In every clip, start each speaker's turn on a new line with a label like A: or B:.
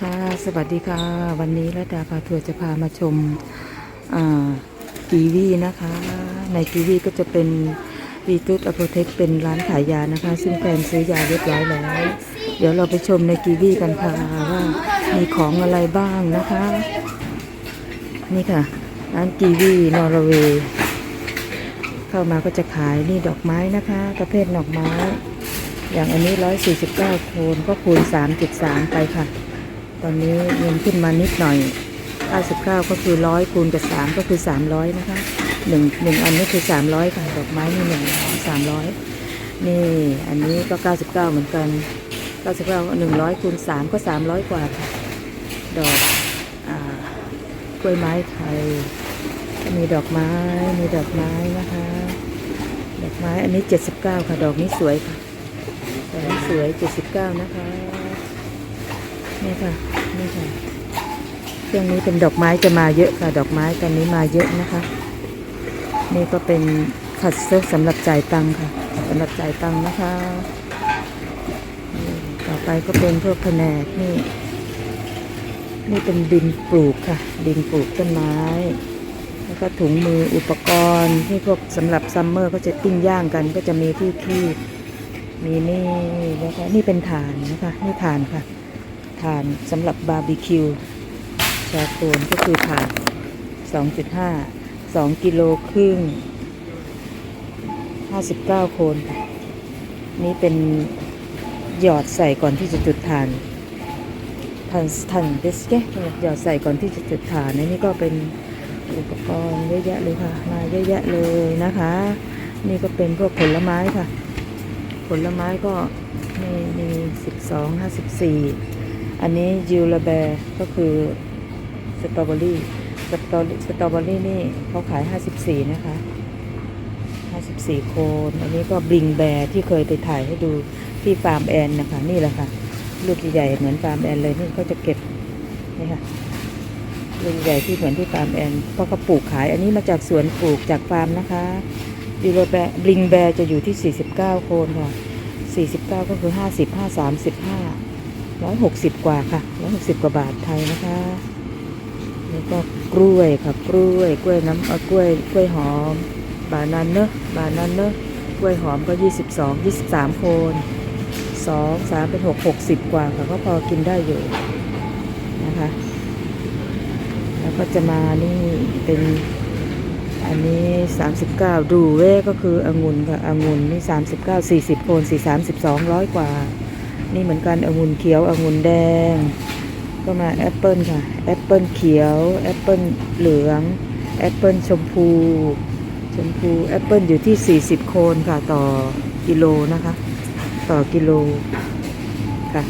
A: ค่ะสวัสดีค่ะ วันนี้ระดาพาทัวร์จะพามาชมกีวีนะคะ ในกีวีก็จะเป็นวีตูดอโปเทคเป็นร้านขายยานะคะ ซึ่งแฟนซื้อยาเรียบร้อยแล้ว เดี๋ยวเราไปชมในกีวีกันค่ะว่ามีของอะไรบ้างนะคะ นี่ค่ะ ร้านกีวีนอร์เวย์เข้ามาก็จะขายนี่ดอกไม้นะคะ ประเภทดอกไม้ อย่างอันนี้ 149คูณก็คูณ 3.3 ไปค่ะ ตอนนี้เงินขึ้นมานิดหน่อย 99 ก็คือ100คูณกับ 3 ก็คือ 300 นะคะหนึ่งหนึ่งอันนี้คือ 300ค่ะดอกไม้นี่หนึ่ง300นี่อันนี้ก็ 99 เหมือนกัน 99ก็100คูณ3ก็ 300 กว่าค่ะดอกอากล้วยไม้ไทยมีดอกไม้มีดอกไม้นะคะดอกไม้อันนี้ 79 ค่ะ ดอกนี้สวยค่ะดอกนี้สวย 79 นะคะ นี่ค่ะนี่ค่ะช่วงนี้เป็นดอกไม้จะมาเยอะค่ะ ดอกไม้ตอนนี้มาเยอะนะคะ นี่ก็เป็นคัดเซ็ตสำหรับจ่ายตังค่ะสำหรับจ่ายตังนะคะต่อไปก็เป็นพวกแผนกนี่นี่เป็นดินปลูกค่ะ ดินปลูกต้นไม้ แล้วก็ถุงมืออุปกรณ์ที่พวกสำหรับซัมเมอร์ก็จะปิ้งย่างกัน ก็จะมีที่คีบมีนี่นะคะนี่เป็นฐานนะคะนี่ฐานค่ะ ฐานสำหรับบาร์บีคิวชาโคนก็คือฐาน 2.5 2 กิโลครึ่ง 59 โคน นี่เป็นหยอดใส่ก่อนที่จะจุดฐานทันทันเดสเกหยอดใส่ก่อนที่จะจุดฐานนนี้ก็เป็นอุปกรณ์เยอะแยะเลยค่ะ มาเยอะแยะเลยนะคะ นี่ก็เป็นพวกผลไม้ค่ะ ผลไม้ก็มีมีสิบส อันนี้ยูราแบร์ก็คือสตรอเบอรี่สตรอสตรอเบอรี่นี่เขาขายห้าสิบสี่นะคะห้าสิบสี่โคน อันนี้ก็บลิงแบร์ที่เคยไปถ่ายให้ดูที่ฟาร์มแอนนะคะ นี่แหละค่ะ ลูกใหญ่เหมือนฟาร์มแอนเลยนี่เขาจะเก็บนี่ค่ะลูกใหญ่ที่เหมือนที่ฟาร์มแอนเพราะเขาปลูกขาย อันนี้มาจากสวนปลูกจากฟาร์มนะคะยูโรแบร์บลิงแบร์จะอยู่ที่ 49 โคนค่ะ 49 ก็คือ 50 53 15 160กสิบกว่าค่ะ160กสิบกว่าบาทไทยนะคะแล้วก็กล้วยค่ะกล้วย กล้วยน้ำกล้วยกล้วยหอม บานันเนอะบานันเนอะกล้วยหอมก็22 23โคน2 3เป็น6 60กสิบกว่าค่ะก็พอกินได้อยู่นะคะ แล้วก็จะมานี่เป็นอันนี้ 39 ดูเว้ก็คือองุ่นค่ะองุ่นนี่ 39 40 โคน4 32 ร้อยกว่า นี่เหมือนกันองุ่นเขียวองุ่นแดง ก็มาแอปเปิลค่ะ แอปเปิลเขียวแอปเปิลเหลืองแอปเปิลชมพู ชมพูแอปเปิลอยู่ที่ 40 โคนค่ะต่อกิโลนะคะ ต่อกิโลค่ะ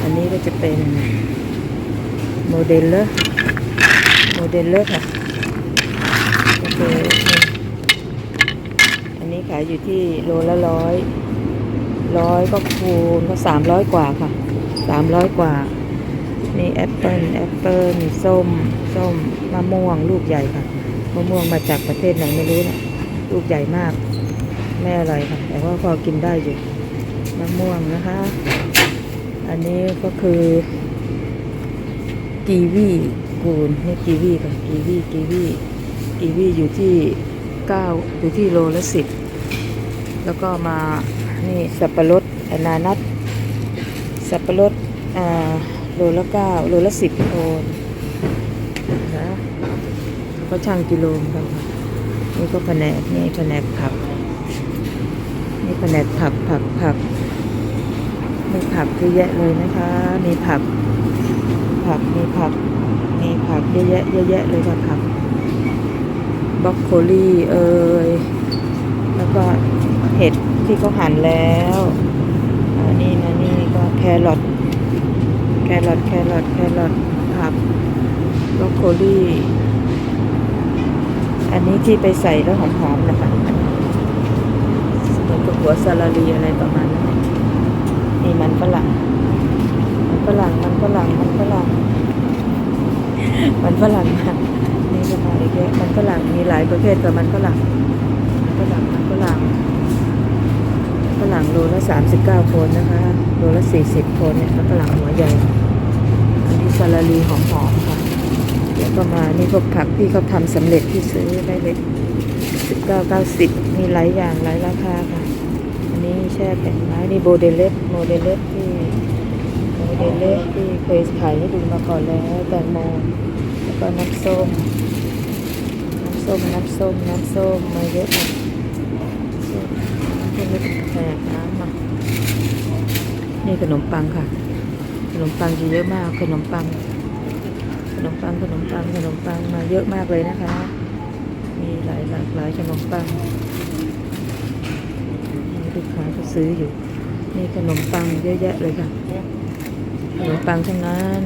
A: อันนี้ก็จะเป็นโมเดลเลอร์โมเดลเลอร์ค่ะโอเคอันนี้ขายอยู่ที่โลละร้อยร้อยก็คูณก็สามร้อยกว่าค่ะสามร้อยกว่า นี่แอปเปิลแอปเปิลส้ม ส้ม มะม่วงลูกใหญ่ค่ะ มะม่วงมาจากประเทศไหนไม่รู้นะลูกใหญ่มาก ไม่อร่อยค่ะ แต่ว่าพอกินได้อยู่ มะม่วงนะคะ อันนี้ก็คือกีวีกูนนี่กีวีค่ะกีวีกีวีกีวีอยู่ที่เก้าอยู่ที่โลละสิบ แล้วก็มานี่สับปะรดอนานัทสับปะรดอ่าโลละเก้าโลละสิบโอนนะก็ช่างกิโลกันนี่ก็แผนกนี่แผนกผัก นี่แผนกผักผักผักมีผักเยอะแยะเลยนะคะ มีผัก ผัก มีผัก มีผักเยอะแยะเยอะแยะเลยค่ะผักบรอกโคลี่เอ่ยแล้วก็ เห็ดที่เขาหั่นแล้วนนี้นะนี่ก็แครอทแครอทแครอทแครอทผักบรอกโคลีอันนี้ที่ไปใส่แล้วหอมๆนะคะเหมือนกับหัวซาลารีอะไรประมาณนั้นนี่มันฝรั่งมันฝรั่งมันฝรั่งมันฝรั่งมันฝรั่งค่ะนี่ก็มาอีกแล้วมันฝรั่งมีหลายประเภทกับมันฝรั่งมันฝรั่งมันฝรั่ง ฝรั่งโลละ 39โคนนะคะ โลละ 40โคนเนี่ยแล้วฝรั่งหัวใหญ่ อันนี้ซาลารีหอมๆค่ะเดี๋ยวก็มานี่พวกผักที่เขาทำสำเร็จที่ซื้อได้เลย19 90 มีหลายอย่างหลายราคาค่ะ อันนี้แช่แข็งไม้นี่โบเดเลสโมเดเลสที่โมเดเลสที่เคยขายให้ดูมาก่อนแล้วแตงโมแล้วก็น้ำส้ม น้ำส้ม น้ำส้ม น้ำส้มมาเยอะ แผกน้ำมานี่ขนมปังค่ะ ขนมปังจะเยอะมาก ขนมปัง ขนมปัง ขนมปัง ขนมปังมาเยอะมากเลยนะคะ มีหลายหลากหลายขนมปังมีลูกค้าก็ซื้ออยู่ นี่ขนมปังเยอะแยะเลยค่ะ ขนมปังทั้งนั้น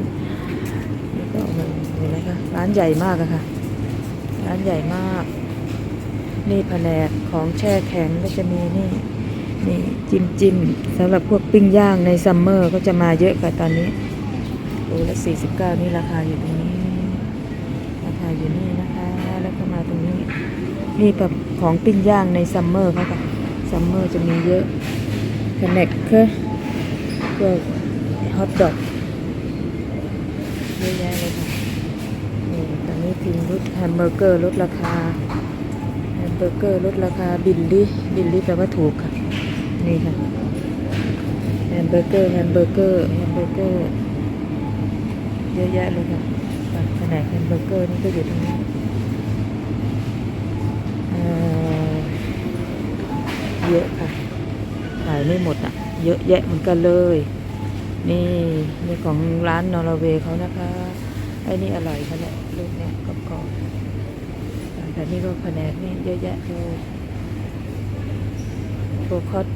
A: นี่ก็เอามาเห็นไหมคะ ร้านใหญ่มากอะค่ะ ร้านใหญ่มาก นี่แผนกของแช่แข็งก็จะมีนี่นี่จิ้มจิ้มสำหรับพวกปิ้งย่างในซัมเมอร์ก็จะมาเยอะค่ะตอนนี้โลละ49นี่ราคาอยู่ตรงนี้ ราคาอยู่นี่นะคะ แล้วก็มาตรงนี้นี่แบบของปิ้งย่างในซัมเมอร์เขาค่ะซัมเมอร์จะมีเยอะแผนกเครือพวกฮอทดอกเยอะแยะเลยค่ะนี่ตอนนี้พิมพ์ลดแฮมเบอร์เกอร์ลดราคา เบอร์เกอร์ลดราคาบิลลี่บิลลี่แปลว่าถูกค่ะ นี่ค่ะแฮมเบอร์เกอร์แฮมเบอร์เกอร์แฮมเบอร์เกอร์เยอะแยะเลยค่ะแผนกแฮมเบอร์เกอร์นี่ก็อยู่ตรงนี้เยอะค่ะขายไม่หมดอะ เยอะแยะเหมือนกันเลย นี่นี่ของร้านนอร์เวย์เขานะคะไอ้นี่อร่อยเขาเนี่ยลูกเนี่ยกรอบๆ แต่นี่ก็แผนกนี่เยอะแยะเลยโปรคอส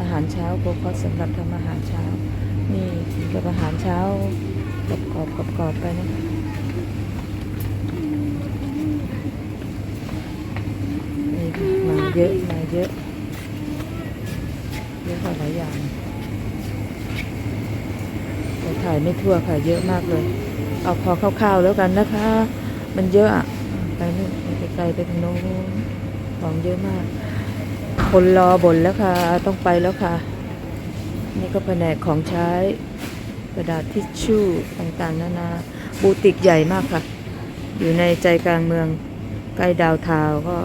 A: อาหารเช้าโปรคอสสำหรับทำอาหารเช้า นี่กินกับอาหารเช้ากรอบกรอบกรอบกรอบๆไปนะนี่มาเยอะมาเยอะเยอะกว่าหลายอย่างแต่ถ่ายไม่ทั่วค่ะเยอะมากเลย เอาพอคร่าวๆแล้วกันนะคะ มันเยอะอะ ไปนู่นไปไกลไปทางโน้นของเยอะมาก คนรอบ่นแล้วค่ะ ต้องไปแล้วค่ะ นี่ก็แผนกของใช้ กระดาษทิชชู่ต่างๆนานาบูติกใหญ่มากค่ะ อยู่ในใจกลางเมืองใกล้ดาวทาวก็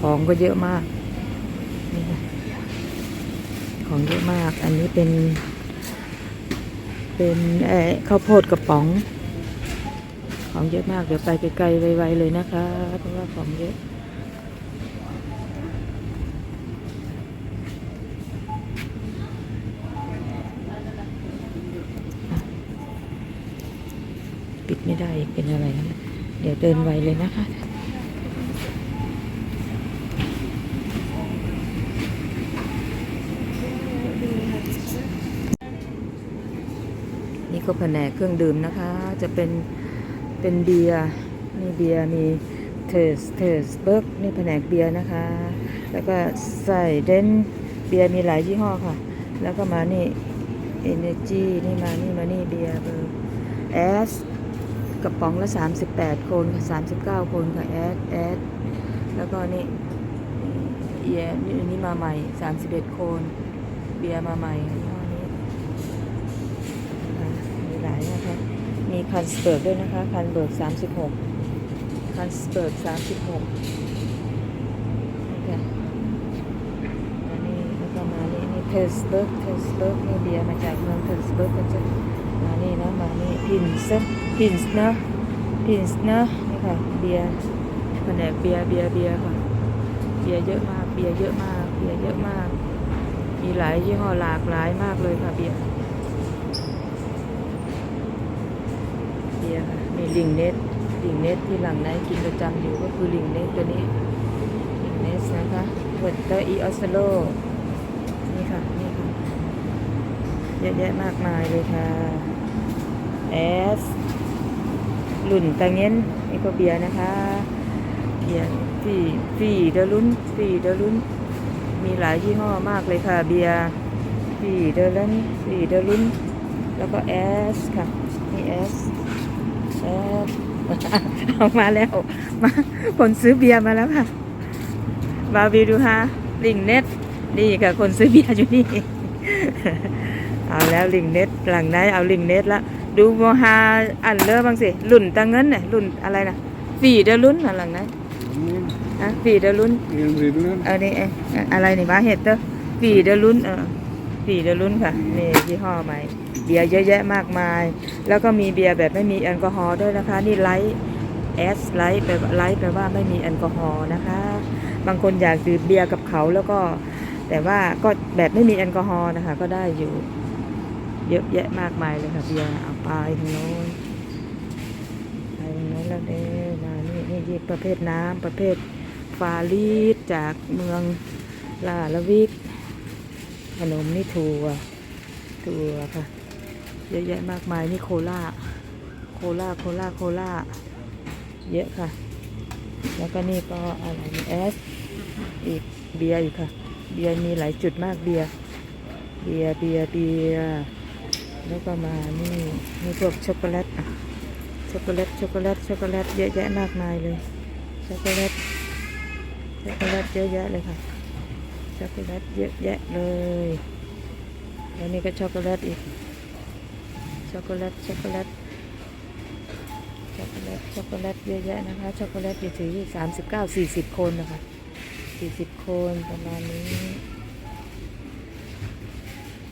A: ของก็เยอะมากนี่ค่ะของเยอะมาก อันนี้เป็น เป็นเอ่อข้าวโพดกระป๋อง ของเยอะมาก เดี๋ยวไปไกลๆไวๆเลยนะคะ เพราะว่าของเยอะปิดไม่ได้เป็นอะไรนะเดี๋ยวเดินไวเลยนะคะนี่ก็แผนกเครื่องดื่มนะคะ จะเป็น เป็นเบียร์นี่เบียร์มีเทสเทสเบิร์กนี่แผนกเบียร์นะคะ แล้วก็ใส่เดนเบียร์มีหลายยี่ห้อค่ะ แล้วก็มานี่เอเนจีนี่มานี่มานี่เบียร์เบอร์แอสกระป๋องละ 38 คนค่ะ 39 คนค่ะแอดแอดแล้วก็นี่เอียนี่นนี้มาใหม่ 31 คน เบียร์มาใหม่ มีคันสเบิร์กด้วยนะคะ คันเบิร์ก36คันสเบิร์ก36นี่ค่ะอันนี้แล้วก็มานี่นี่เทสเบิร์กเทสเบิร์กนี่เบียร์มาจากเมืองเทสเบิร์กก็จะมานี่นะมานี่พินส์พินส์นะพินส์นะนี่ค่ะเบียร์แผนกเบียร์เบียร์เบียร์ค่ะเบียร์เยอะมากเบียร์เยอะมากเบียร์เยอะมาก มีหลายยี่ห้อหลากหลายมากเลยค่ะเบียร์ เบียค่ะมีลิงเนสลิงเนสที่หลังไหนกินประจำอยู่ก็คือลิงเนสตัวนี้ลิงเนสนะคะเวอร์เตอร์อีออสโลนี่ค่ะนี่ค่ะเยอะแยะมากมายเลยค่ะเอสรุ่นตังเง้นนี่ก็เบียร์นะคะเบียร์ที่ฟรีเดลุนฟรีเดลุนมีหลายยี่ห้อมากเลยค่ะเบียร์ฟรีเดลุนฟรีเดลุนแล้วก็เอสค่ะมีเอส อออกมาแล้ว มาคนซื้อเบียร์มาแล้วค่ะ บาร์บีดูฮะลิงเน็ตนี่ค่ะคนซื้อเบียร์อยู่นี่ เอาแล้วลิงเน็ตหลังไหนเอาลิงเน็ตละดูโมฮาอันเลอบ้างสิรุ่นตังเงินเนี่ยรุ่นอะไรนะฝีเดอรุ่นน่ะหลังไหนอะฝีเดอรุ่นเออนี่เองอะไรนี่บ้าเห็ดเตอฝีเดอรุ่นเออ ฝีเดอรุ่นค่ะนี่ยี่ห้อใหม่ เบียร์เยอะแยะมากมาย แล้วก็มีเบียร์แบบไม่มีแอลกอฮอล์ด้วยนะคะ นี่ไลท์เอสไลท์แปลว่าไลท์แปลว่าไม่มีแอลกอฮอล์นะคะ บางคนอยากดื่มเบียร์กับเขาแล้วก็ แต่ว่าก็แบบไม่มีแอลกอฮอล์นะคะ ก็ได้อยู่ เยอะแยะมากมายเลยค่ะเบียร์เอาไปทางโน้นไปทางโน้นแล้วเด้มานี่นี่ยี่ประเภทน้ำประเภทฟารีดจากเมืองลาลวิก ขนมนี่ถั่วถั่วค่ะ เยอะแยะมากมายนี่โคลาโคลาโคลาโคลาเยอะค่ะ แล้วก็นี่ก็อะไรนี่เอสอีกเบียร์อีกค่ะ เบียร์มีหลายจุดมากเบียร์เบียร์เบียร์เบียร์แล้วก็มานี่นี่พวกช็อกโกแลตอะช็อกโกแลตช็อกโกแลตช็อกโกแลตเยอะแยะมากมายเลยช็อกโกแลตช็อกโกแลตเยอะแยะเลยค่ะ ช็อกโกแลตเยอะแยะเลย แล้วนี่ก็ช็อกโกแลตอีก ช็อกโกแลต ช็อกโกแลต ช็อกโกแลต ช็อกโกแลตเยอะแยะนะคะ ช็อกโกแลตอยู่ที่สามสิบเก้าสี่สิบคนนะคะสี่สิบคนประมาณนี้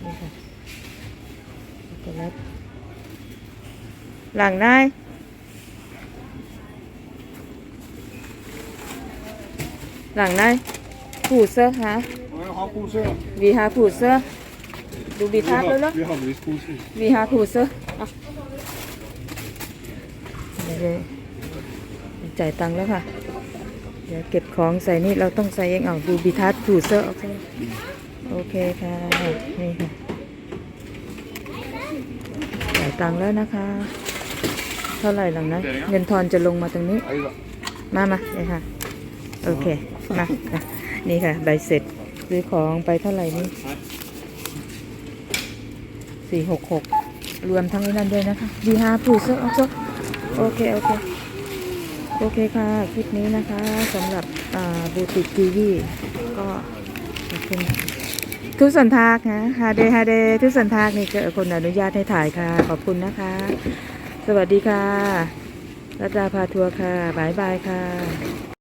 A: นี่ค่ะ ช็อกโกแลต หลังนายหลังนา ยผูเซอร์ฮะ
B: Ja, jeg har pose.
A: วีฮาผูเซอร์ดูบีทัศน์เลยเหรอ
B: vi har visst pose.
A: วีฮาผูเซอร์อะเดี๋ยวๆจ่ายตังค์แล้วค่ะ เดี๋ยวเก็บของใส่นี่เราต้องใส่เองเอาดูบีทัศน์ผูเซอร์โอเคโอเคค่ะ นี่ค่ะ จ่ายตังค์แล้วนะคะ เท่าไหร่หลังนะเงินทอนจะลงมาตรงนี้
B: Ej da.
A: มามาเลยค่ะ โอเค มาอะ นี่ค่ะใบเสร็จซื้อของไปเท่าไหร่นี่สี่หกหกรวมทั้งนี้นั่นด้วยนะคะดีฮาพูซโอเคโอเค โอเค โอเคค่ะ คลิปนี้นะคะสำหรับบูติกทีวีก็ขอบคุณทุกสันทากนะฮาเดฮาเดทุกสันทากนี่เจอคนอนุญาตให้ถ่ายค่ะ ขอบคุณนะคะ สวัสดีค่ะรัตดาพาทัวร์ค่ะบายบายค่ะ